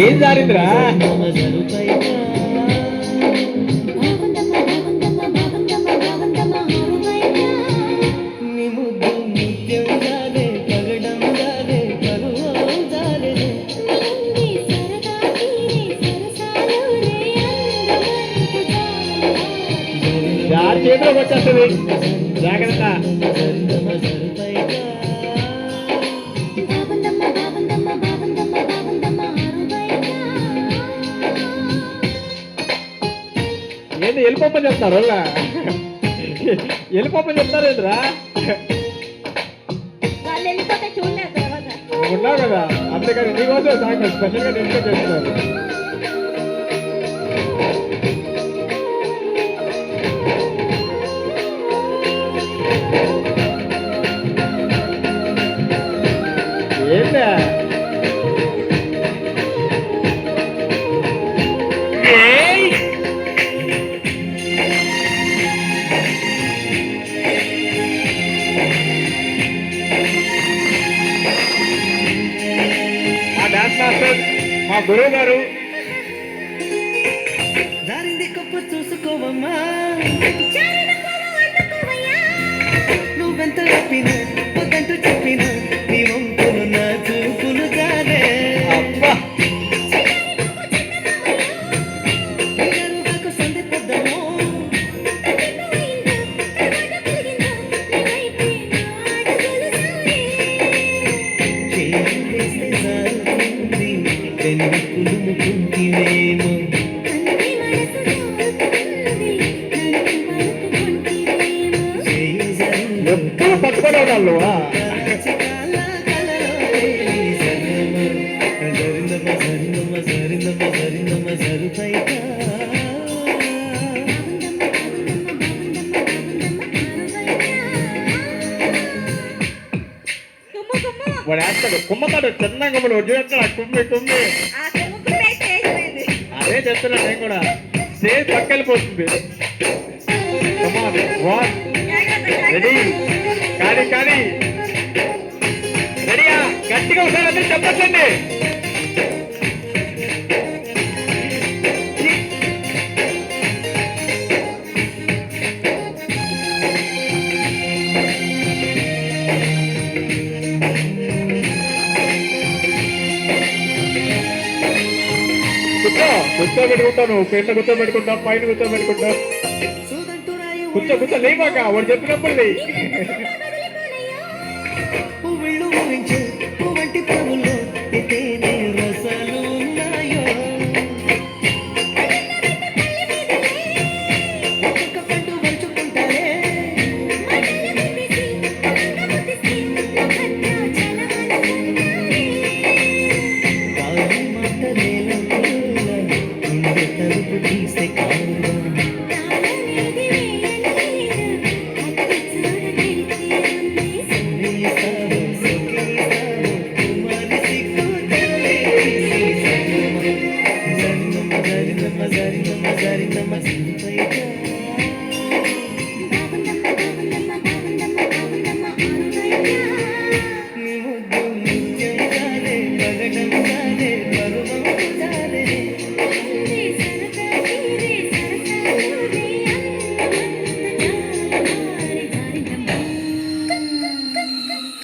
ఏం జారిందిరా జారి చేతిలోకి వచ్చేస్తుంది. జాగ్రత్త. ఏంది వెళ్ళిపోమని చెప్తారు వాళ్ళ వెళ్ళిపోమని చెప్తారు ఏంద్రా ఉన్నావు కదా అంతేకాని నీకోసం స్పెషల్గా నేను చేస్తున్నారు. మాస్టర్ మా గురువు గారు. దారింది గొప్ప చూసుకోవమ్మా. నువ్వెంత జారిందో ఎప్పుడు పట్టుకునే వాళ్ళు వాడు వేస్తాడు. కుమ్మతాడు. చిన్నగా మనం వచ్చేస్తాడు కుమ్మి కుమ్మి. అదే చెప్తున్నా నేను కూడా. స్టేజ్ పక్కెళ్ళిపోతుంది రెడీ కానీ కానీ రెడీయా గట్టిగా ఒకసారి చెప్పచ్చండి. కూర్చో పెట్టుకుంటాను కింద కూర్చో పెట్టుకుంటా పైన కూర్చో పెట్టుకుంటా. కూర్చో కూర్చో లేవాక వాడు చెప్పినప్పుడు లేయి. Come and see the playground.